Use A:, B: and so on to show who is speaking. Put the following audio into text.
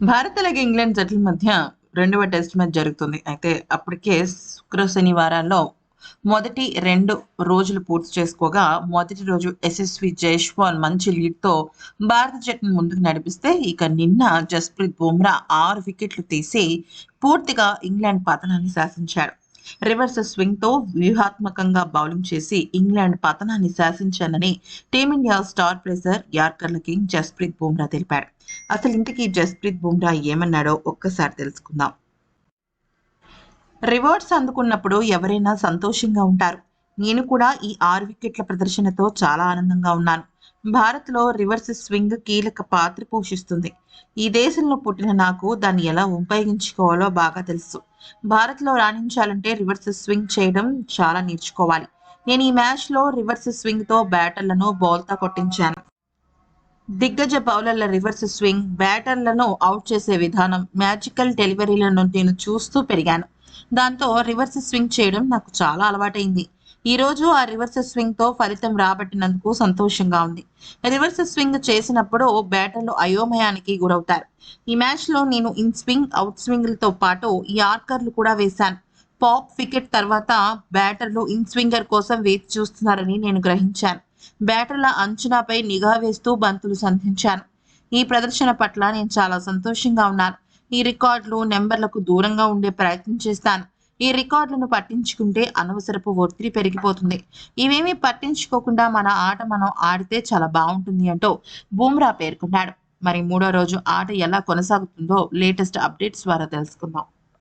A: భారత్ అలాగే ఇంగ్లాండ్ జట్ల మధ్య రెండవ టెస్ట్ మ్యాచ్ జరుగుతుంది. అయితే అప్పటికే శుక్ర శనివారాల్లో మొదటి రెండు రోజులు పూర్తి చేసుకోగా మొదటి రోజు ఎస్ఎస్వి జైష్వాల్ మంచి లీడ్తో భారత జట్టును ముందుకు నడిపిస్తే ఇక నిన్న జస్ప్రీత్ బుమ్రా ఆరు వికెట్లు తీసి పూర్తిగా ఇంగ్లాండ్ పతనాన్ని శాసించాడు. రివర్స్ స్వింగ్తో వ్యూహాత్మకంగా బౌలింగ్ చేసి ఇంగ్లాండ్ పతనాన్ని శాసించానని టీమిండియా స్టార్ ప్లేసర్ యార్కర్ల కింగ్ జస్ప్రీత్ బుమ్రా తెలిపాడు. అసలు ఇంటికి జస్ప్రీత్ బుమ్రా ఏమన్నాడో ఒక్కసారి తెలుసుకుందాం. రివార్డ్స్ అందుకున్నప్పుడు ఎవరైనా సంతోషంగా ఉంటారు. నేను కూడా ఈ ఆరు వికెట్ల ప్రదర్శనతో చాలా ఆనందంగా ఉన్నాను. భారత్లో రివర్స్ స్వింగ్ కీలక పాత్ర పోషిస్తుంది. ఈ దేశంలో పుట్టిన నాకు దాన్ని ఎలా ఉపయోగించుకోవాలో బాగా తెలుసు. భారత్లో రాణించాలంటే రివర్స్ స్వింగ్ చేయడం చాలా నేర్చుకోవాలి. నేను ఈ మ్యాచ్లో రివర్స్ స్వింగ్తో బ్యాటర్లను బౌల్తో కొట్టించాను. దిగ్గజ బౌలర్ల రివర్స్ స్వింగ్ బ్యాటర్లను అవుట్ చేసే విధానం మ్యాజికల్ డెలివరీలను నేను చూస్తూ పెరిగాను. దాంతో రివర్స్ స్వింగ్ చేయడం నాకు చాలా అలవాటైంది. ఈ రోజు ఆ రివర్స్ స్వింగ్తో ఫలితం రాబట్టినందుకు సంతోషంగా ఉంది. రివర్స్ స్వింగ్ చేసినప్పుడు బ్యాటర్లు అయోమయానికి గురవుతారు. ఈ మ్యాచ్లో నేను ఇన్ స్వింగ్ అవుట్ స్వింగ్లతో పాటు యార్కర్లు కూడా వేశాను. పాప్ వికెట్ తర్వాత బ్యాటర్లు ఇన్ స్వింగర్ కోసం వేచి చూస్తున్నారని నేను గ్రహించాను. బ్యాటర్ల అంచనాపై నిఘా వేస్తూ బంతులు సంధించాను. ఈ ప్రదర్శన పట్ల నేను చాలా సంతోషంగా ఉన్నాను. ఈ రికార్డులు నెంబర్లకు దూరంగా ఉండే ప్రయత్నం చేస్తాను. ఈ రికార్డులను పట్టించుకుంటే అనవసరపు ఒత్తిడి పెరిగిపోతుంది. ఇవేమీ పట్టించుకోకుండా మన ఆట మనం ఆడితే చాలా బాగుంటుంది అంటూ బూమ్రా పేర్కొన్నాడు. మరి మూడో రోజు ఆట ఎలా కొనసాగుతుందో లేటెస్ట్ అప్డేట్స్ ద్వారా తెలుసుకుందాం.